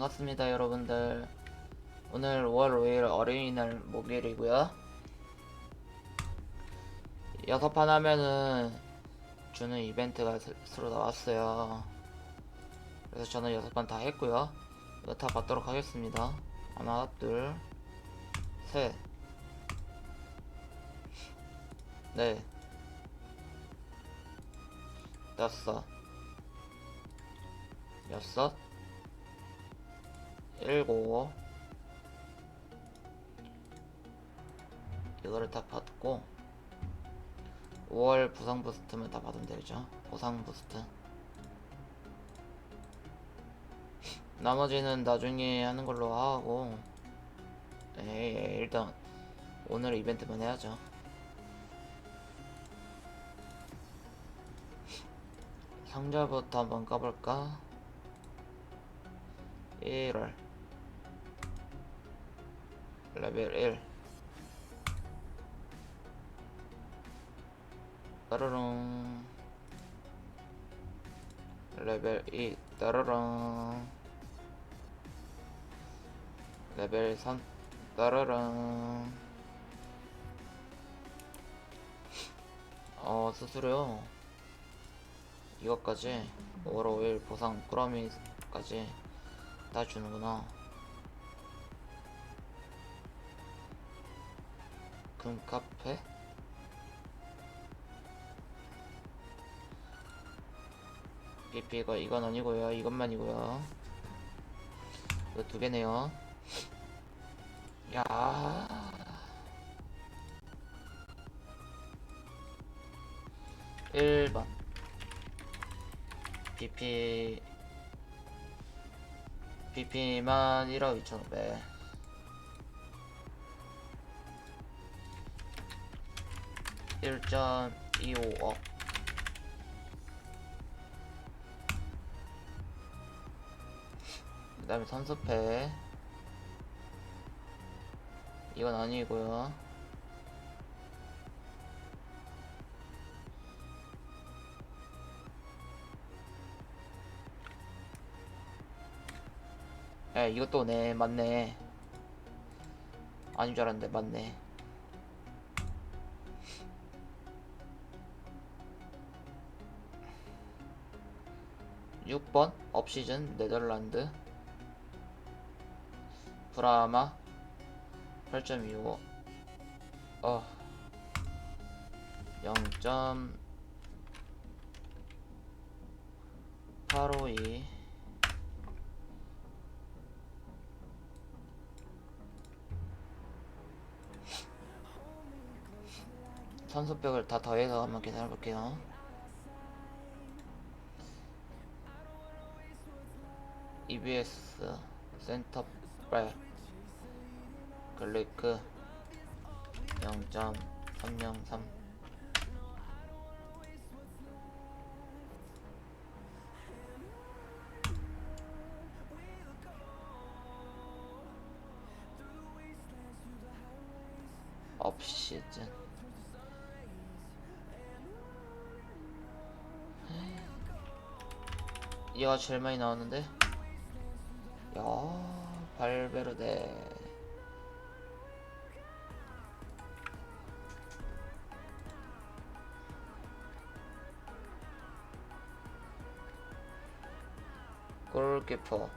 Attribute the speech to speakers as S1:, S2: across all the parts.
S1: 반갑습니다 여러분들. 오늘 5월 5일 어린이날 목요일이고요. 여섯 판 하면은 주는 이벤트가 새- 새로 나왔어요. 그래서 저는 여섯 판 다 했고요. 이거 다 받도록 하겠습니다. 하나 둘셋. 네. 다섯 여섯 일곱. 이거를 다 받고 5월 부상 부스트만 다 받으면 되죠? 보상 부스트. 나머지는 나중에 하는 걸로 하고. 에이 일단 오늘 이벤트만 해야죠. 상자부터 한번 까볼까? 1월 레벨 1 따르릉 레벨 2 따르릉 레벨 3 따르릉 어 스스로요. 이것까지 5월 5일 보상 꾸러미까지 다 주는구나 금 카페? BP가 이건 아니고요. 이것만이고요. 이거 두 개네요. 야. 1번. BP BP만 1억 2,500 1.25억. 그 다음에 선수패. 이건 아니고요. 에 이것도 네 맞네. 아닌 줄 알았는데 맞네 (6번) 업시즌 네덜란드. 브라마 8.25 어. 0.852 선수백을 다 더해서 한번 계산해 볼게요. EBS 센터백 클리크 0.303 업시즌. 얘가 제일 많이 나왔는데 야 발베르데. 골키퍼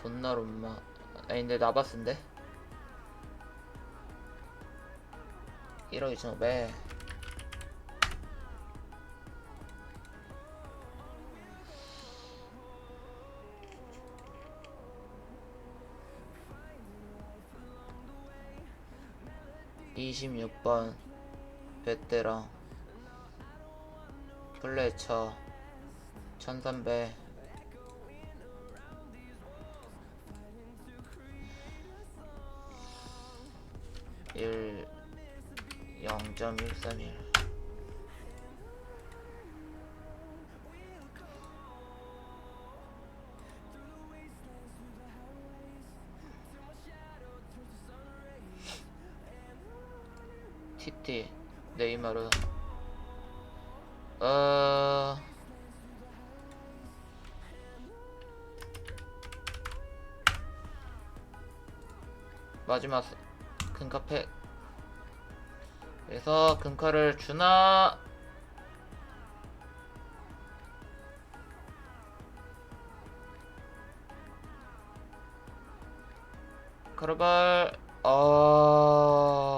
S1: 돈나룸마. 아니 근데 나바스인데? 1억 2,500 26번 베테랑 플래처 1300 1 0.131 TT 네이마르. 어... 마지막 금카팩 에서 금카를 주나? 카르발 어...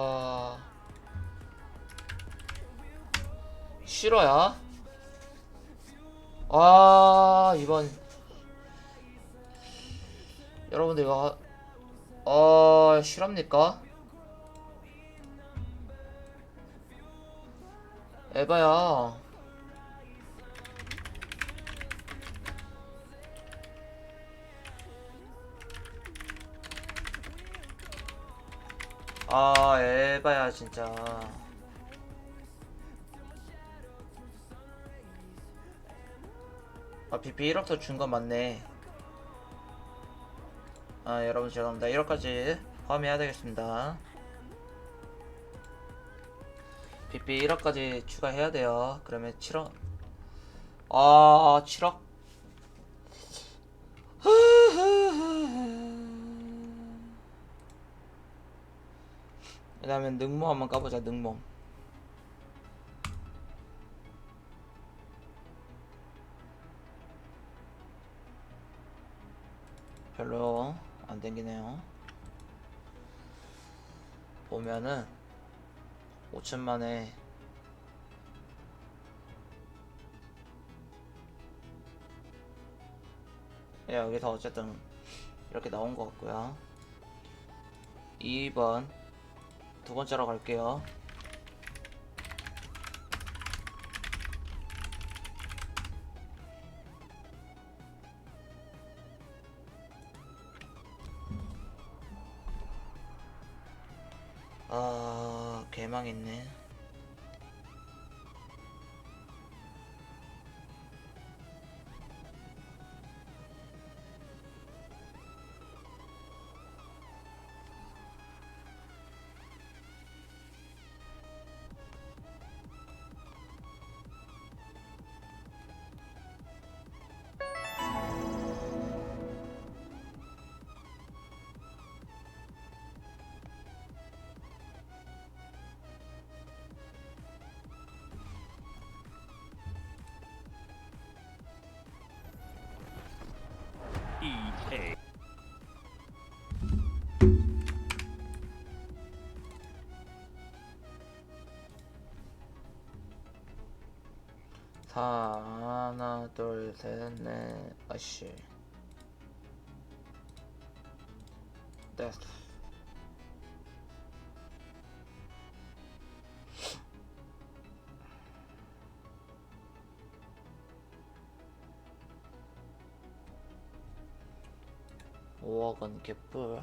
S1: 싫어야? 아 이번. 여러분들 이거 어 실합니까? 에바야. 아 에바야 진짜 BP 1억도 준건 맞네. 아 여러분 죄송합니다. 1억까지 포함해야 되겠습니다. BP 1억까지 추가해야 돼요. 그러면 7억. 아 7억? 그 다음에 능모 한번 까보자 능모 별로 안 땡기네요. 보면은 5천만에 예, 여기서 어쨌든 이렇게 나온 것 같고요. 2번 두 번째로 갈게요. 아, 개망했네. 4 하나 둘셋넷 아씨. 됐어. 오억원 개뿔.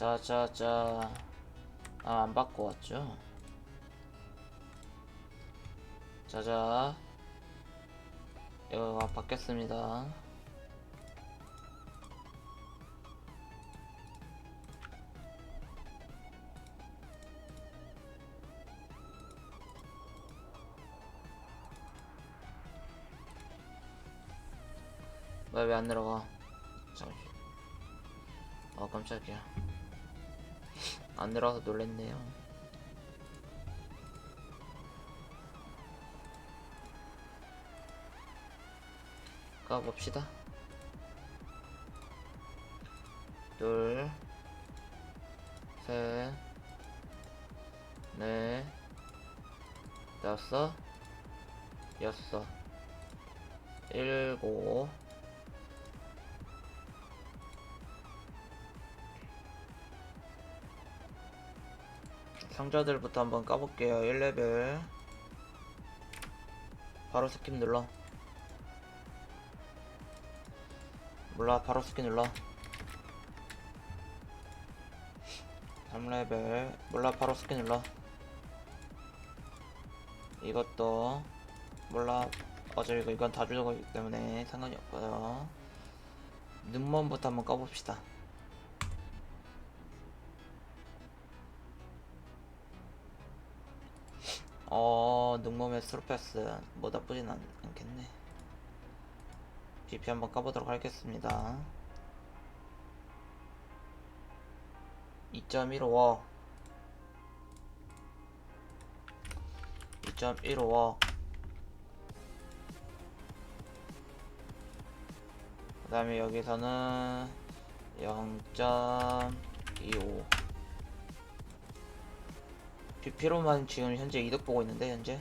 S1: 자자자. 아안 받고 왔죠? 자자. 이거 받겠습니다. 왜왜안 들어가? 잠시 아 깜짝이야 안 들어가서 놀랬네요. 가봅시다. 둘, 셋, 넷, 다섯, 여섯, 일곱, 상자들부터 한번 까볼게요. 1레벨. 바로 스킵 눌러. 몰라, 바로 스킵 눌러. 3레벨. 몰라, 바로 스킵 눌러. 이것도. 몰라. 어차피 이건 다 주는 거기 때문에 상관이 없고요. 눈먼부터 한번 까봅시다. 어 능몸의 스루패스 뭐 나쁘진 않, 않겠네. BP 한번 까보도록 하겠습니다. 2.15억. 2.15억. 그 다음에 여기서는 0.25 BP로만 지금 현재 이득 보고 있는데 현재?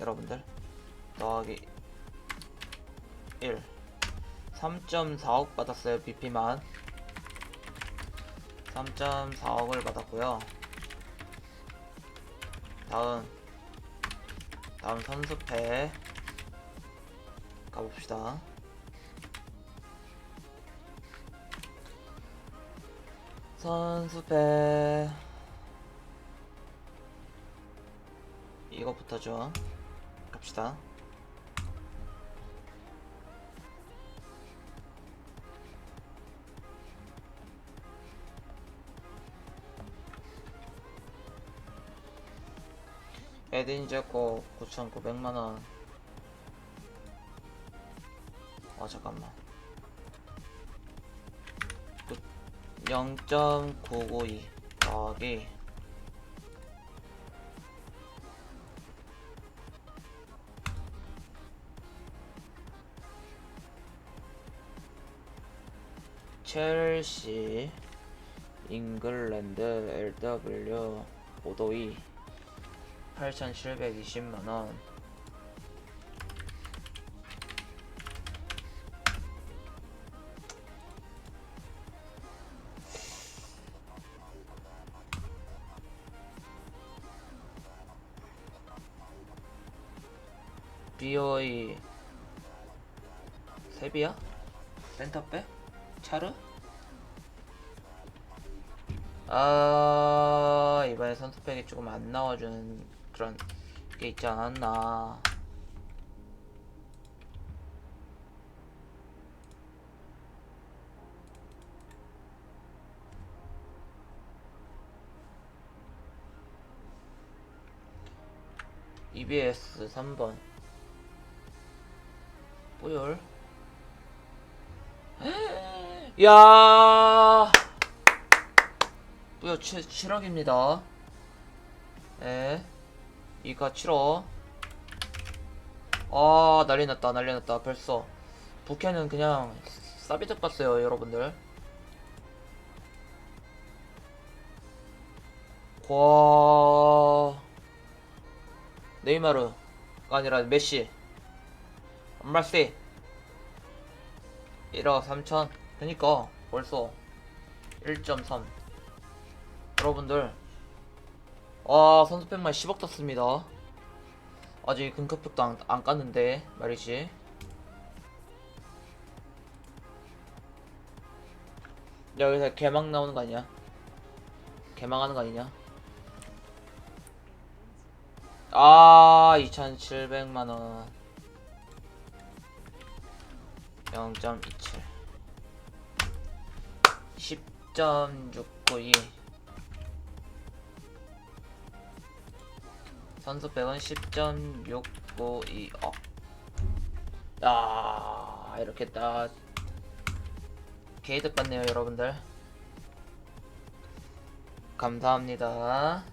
S1: 여러분들. 더하기 1 3.4억 받았어요 BP만. 3.4억을 받았고요. 다음. 다음 선수패 가봅시다. 선수패 이거부터죠. 갑시다. 에딘 제거 9,900만원. 아 잠깐만. 0.992 더하기 첼시 잉글랜드 LW 오도이 8,720만원 BOE 세비야? 센터백? 차르? 아 이번에 선수팩이 조금 안 나와주는 그런 게 있지 않았나. EBS 3번. 뿌열. 야 뿌열 7억입니다. 예. 이가 7억 아 난리 났다. 난리 났다. 벌써. 부캐는 그냥 싸비득 봤어요 여러분들. 와 네이마르가 아니라 메시. 엄마씨. 1억 3천. 그니까 벌써 1.3 여러분들. 아 선수팩만 10억 떴습니다. 아직 금카팩도 안, 안 깠는데 말이지. 여기서 개망 나오는 거 아니야? 개망하는 거 아니냐? 아 2700만원. 0.27 10.692 선수 100원 10.692억. 야 이렇게 딱 게이득 받네요 여러분들. 감사합니다